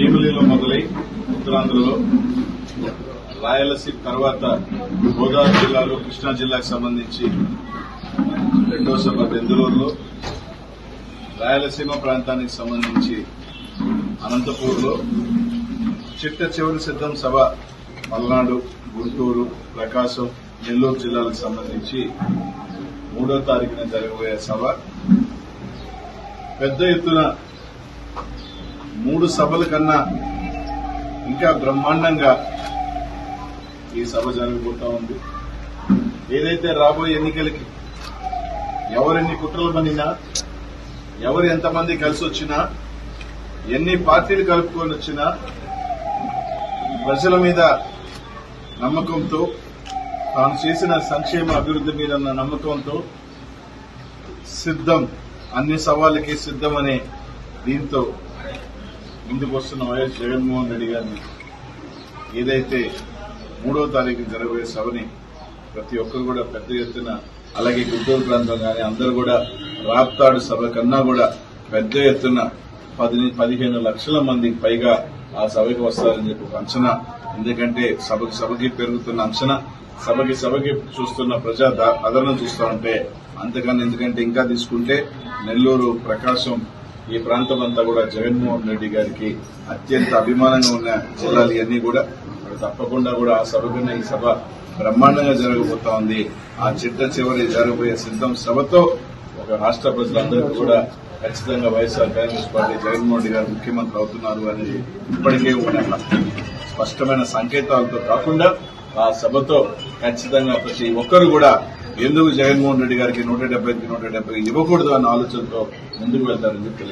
భీమిలిలో మొదలై ఉత్తరాంధ్రలో రాయలసీమ తర్వాత గోదావరి జిల్లాలో కృష్ణా జిల్లాకు సంబంధించి రెండో సభ బెందులూరులో రాయలసీమ ప్రాంతానికి సంబంధించి అనంతపూర్లో చిట్ట చివరి సిద్ధం సభ మల్నాడు గుంటూరు ప్రకాశం నెల్లూరు జిల్లాలకు సంబంధించి మూడో తారీఖున జరగబోయే సభ. పెద్ద ఎత్తున మూడు సభల కన్నా ఇంకా బ్రహ్మాండంగా ఈ సభ జరగబోతా ఉంది. ఏదైతే రాబోయే ఎన్నికలకి ఎవరెన్ని కుట్రలు పనినా ఎవరు ఎంతమంది కలిసి వచ్చినా ఎన్ని పార్టీలు కలుపుకొని వచ్చినా ప్రజల మీద నమ్మకంతో తాను చేసిన సంక్షేమ అభివృద్ధి మీద ఉన్న నమ్మకంతో సిద్ధం అన్ని సవాళ్ళకి సిద్ధమనే దీంతో ముందుకు వస్తున్న వైఎస్ జగన్మోహన్ రెడ్డి గారిని ఏదైతే మూడో తారీఖు జరగబోయే సభని ప్రతి ఒక్కరు కూడా పెద్ద ఎత్తున అలాగే గుంటూరు ప్రాంతం కానీ అందరూ కూడా రాప్తాడు సభ కన్నా కూడా పెద్ద ఎత్తున పది పదిహేను లక్షల మందికి పైగా ఆ సభకి వస్తారని చెప్పి ఒక అంచనా. ఎందుకంటే సభకి సభకి పెరుగుతున్న అంచనా. సభకి సభకి చూస్తున్న ప్రజా ఆదరణ చూస్తా ఉంటే అంతకన్నా ఎందుకంటే ఇంకా తీసుకుంటే నెల్లూరు ప్రకాశం ఈ ప్రాంతం అంతా కూడా జగన్మోహన్ రెడ్డి గారికి అత్యంత అభిమానంగా ఉన్న జిల్లాలు ఇవన్నీ కూడా. తప్పకుండా కూడా ఆ సభ కన్నా ఈ సభ బ్రహ్మాండంగా జరగబోతా ఉంది. ఆ చిట్ట చివరి జరగబోయే సిద్ధం సభతో ఒక రాష్ట్ర ప్రజలందరికీ కూడా ఖచ్చితంగా వైఎస్ఆర్ కాంగ్రెస్ పార్టీ జగన్మోహన్ రెడ్డి గారు ముఖ్యమంత్రి అవుతున్నారు అనేది ఇప్పటికే ఉన్న స్పష్టమైన సంకేతాలతో కాకుండా ఆ సభతో ఖచ్చితంగా ప్రతి ఒక్కరు కూడా ఎందుకు జగన్మోహన్ రెడ్డి గారికి నూట డెబ్బై నూట డెబ్బై ఇవ్వకూడదు అన్న ఆలోచనతో ముందుకు వెళ్తారని చెప్పి